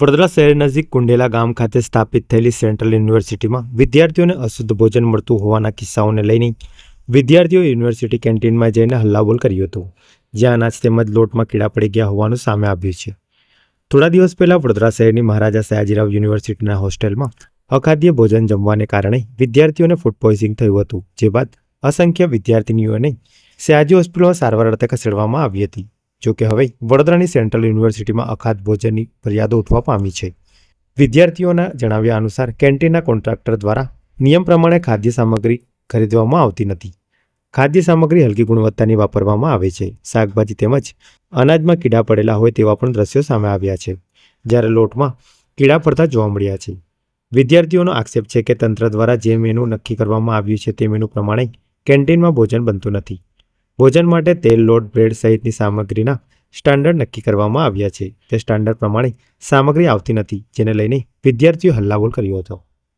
વડોદરા શહેર નજીક કુંડેલા ગામ ખાતે સ્થાપિત થયેલી સેન્ટ્રલ યુનિવર્સિટીમાં વિદ્યાર્થીઓને અશુદ્ધ ભોજન મળતું હોવાના કિસ્સાઓને લઈને વિદ્યાર્થીઓ યુનિવર્સિટી કેન્ટીનમાં જઈને હલ્લાબોલ કર્યું હતું, જ્યાં અનાજ તેમજ લોટમાં કીડા પડી ગયા હોવાનું સામે આવ્યું છે. થોડા દિવસ પહેલાં વડોદરા શહેરની મહારાજા સયાજીરાવ યુનિવર્સિટીના હોસ્ટેલમાં અખાદ્ય ભોજન જમવાને કારણે વિદ્યાર્થીઓને ફૂડ પોઈઝિંગ થયું હતું, જે બાદ અસંખ્ય વિદ્યાર્થીનીઓને સયાજી હોસ્પિટલમાં સારવાર અર્થે ખસેડવામાં આવી હતી. જો કે હવે વડોદરાની સેન્ટ્રલ યુનિવર્સિટીમાં અખાત ભોજનની ફરિયાદો ઉઠવા પામી છે. વિદ્યાર્થીઓના જણાવ્યા અનુસાર કેન્ટીનના કોન્ટ્રાક્ટર દ્વારા નિયમ પ્રમાણે ખાદ્ય સામગ્રી ખરીદવામાં આવતી નથી. ખાદ્ય સામગ્રી હલકી ગુણવત્તાની વાપરવામાં આવે છે. શાકભાજી તેમજ અનાજમાં કીડા પડેલા હોય તેવા પણ દ્રશ્યો સામે આવ્યા છે, જ્યારે લોટમાં કીડા પડતા જોવા મળ્યા છે. વિદ્યાર્થીઓનો આક્ષેપ છે કે તંત્ર દ્વારા જે મેનુ નક્કી કરવામાં આવ્યું છે તે મેનુ પ્રમાણે કેન્ટીનમાં ભોજન બનતું નથી. ભોજન માટે તેલ, લોટ, બ્રેડ સહિતની સામગ્રીના સ્ટાન્ડર્ડ નક્કી કરવામાં આવ્યા છે. તે સ્ટાન્ડર્ડ પ્રમાણે સામગ્રી આવતી નથી, જેને લઈને વિદ્યાર્થીઓ હલ્લાબોલ કર્યો હતો.